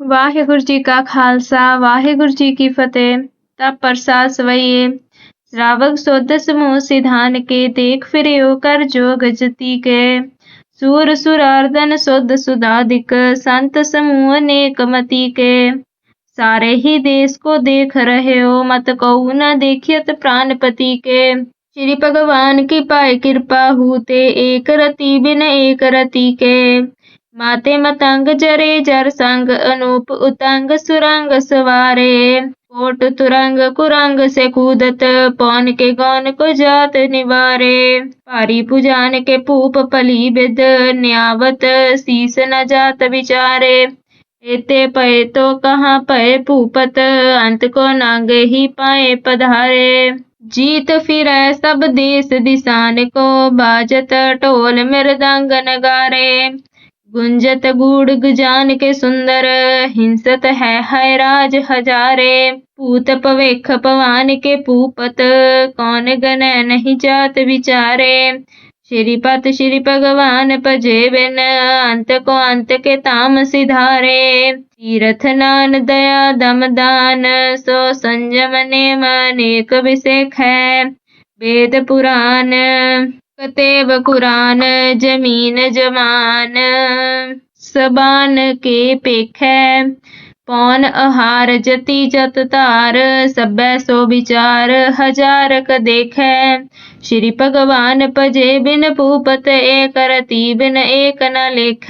ਵਾਹਿਗੁਰੂ ਜੀ ਕਾ ਖਾਲਸਾ ਵਾਹਿਗੁਰੂ ਜੀ ਕੀ ਫਤਿਹ ਤਬ ਪ੍ਰਸਾਦ ਸਵਈਏ श्रावक सोद समूह सिधान के देख फिरियो कर जोग जति के सूर सुरार्दन सुध सुधाधिक संत समूह अनेक मति के सारे ही देश को देख रहे हो मत कहू न देखियत प्राणपति के श्री भगवान की पाए कृपा हूते एक रति बिन एक रति के माते मतंग जरे जर संग अनूप उतंग सुरंग सवारे। कोट तुरंग कुरंग से कूदत, पौन के गौन को जात निवारे। पारी पुजान के पूप पली बिद, न्यावत शीस न जात विचारे। एते पए तो कहाँ पए भूपत अंत को नाग ही पाए पधारे। जीत फिर सब देश दिशान को, बाजत ढोल मृदंग नगारे। गुंजत गूढ़ गुजान के सुंदर, हिंसत है है राज हजारे। पूत पवेख पवान के पूपत, कौन गन नहीं जात विचारे। श्रीपत श्री भगवान पजे बिन, अंत को अंत के ताम सिधारे। तीरथ नान दया दम दान, सो संयम नेम अनेक विषेख है, वेद पुराण। कतेब कुरान ज़मीन जमान सबान के पेख पौन आहार जति जत तार सब सो विचार हज़ार क देख श्री भगवान भजे बिन भूपत एक रति बिन एक न लेख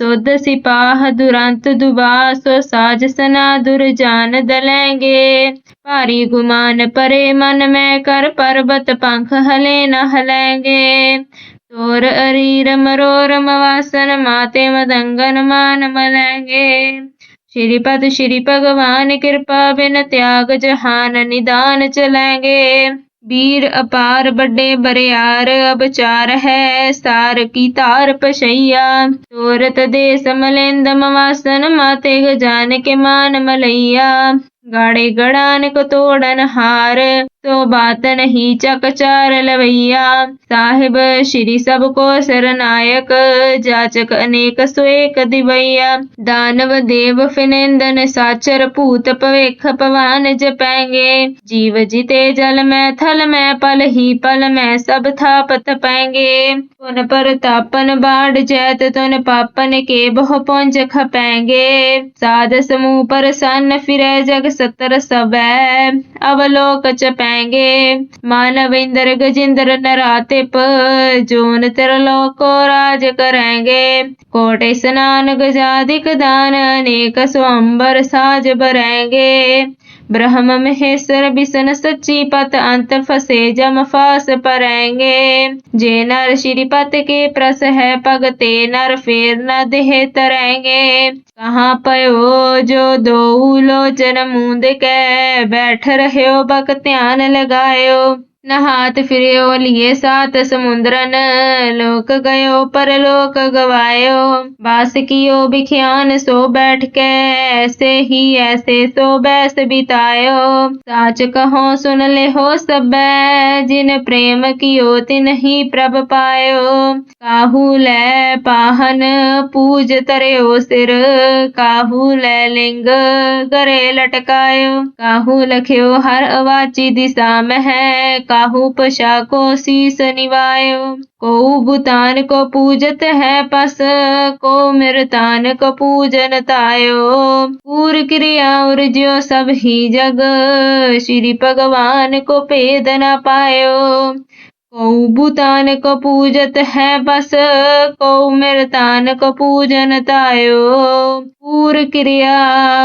ਸੁਧ ਸਿਪਾਹ ਦੁਰੰਤ ਦੁਬਾ, ਸੋ ਸਾਜਸਨਾ ਦੁਰ ਜਾਨ ਦਲੈਂਗੇ। ਭਾਰੀ ਗੁਮਾਨ ਪਰੇ ਮਨ ਮੈਂ ਕਰ ਪਰਬਤ ਪੰਖ ਹਲੇ ਨ ਹਲੈਂਗੇ। ਤੋਰ ਅਰੀਰ ਮਰੋਰਮ ਵਾਸਨ, ਮਾਤੇ ਮਦੰਗਨ ਮਾਨ ਮਲੈਂਗੇ। ਸ਼੍ਰੀ ਪਤ ਸ਼੍ਰੀ ਭਗਵਾਨ ਕਿਰਪਾ ਬਿਨ ਤਿਆਗ ਜਹਾਨ ਨਿਦਾਨ ਚਲੈਂਗੇ ਬੀਰ ਅਪਾਰ ਵੱਡੇ ਬਰਿਆਰ, ਅਬਚਾਰ ਹੈ ਸਾਰ ਕੀ ਧਾਰ ਪਸ਼ਈਆ। ਤੋਰਤ ਦੇ ਸਮਲੇਂਦ ਮਵਾਸਨ ਮਾਤੇ ਗਜਾਨ ਕੇ ਮਾਨ ਮਲਈਆ। ਗਾੜੇ ਗੜਾਨ ਕੋ ਤੋੜਨ ਹਾਰ। तो बात नहीं, चकचार लवैया। साहिब, श्री सबको शरनायक जाचक अनेक स्वेक दिवैया। दानव देव फिनेंदन साचर पूत पवेख पवान जपेंगे। जीव जिते जल में, थल में, पल ही पल में, सब था पत पाएँगे तुन पर तापन बाढ़ जैत, तुन पापन के बहु पुंज खपेंगे। साध समूह पर सन फिर जग सतर सब अवलोक चपेंगे। मानव इंद्र गजेंद्र नराते पर जोन को राज करेंगे। कोटे स्नान, गजाधिक दान, अनेक स्वंबर साज भरेंगे। ब्रह्म महेश्वर बिसन सच्ची पत अंत फसे जम फास परेंगे जे नर श्री पत के प्रस है पगते, नर फेर न देह तरेंगे कहाँ पयो जो दो लोचन मूंद के, बैठ रहे हो बक ध्यान लगायो। नहात फिर लिए सात समुद्रन। लोक गयो पर लोक गवायो। बास कियो, बिख्यान, सो बैठ के ऐसे ही ऐसे सो बैस बितायो। साच कहो, सुन ले हो सब जिन प्रेम कियो, तिन ही प्रभ पायो। काहू ले पाहन, पूज तरे सिर। काहू ले लिंग करे लटकायो। काहू लख्यो, हर अवाची दिशा में है। काहू पशा को शीस निवाय को भूतान को पूजत है पस, को मृतान को पूजन तायो। पूर क्रिया और जो सब ही जग, श्री भगवान को पेद न पायो। कौ भूतान को पूजत है बस, कौ मृतान को पूजन तायो। पूर क्रिया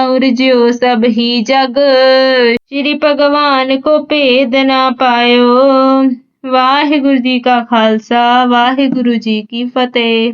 और जो सब ही जग, श्री भगवान को भेद ना पायो। वाहिगुरु जी का खालसा, वाहिगुरु जी की फतेह।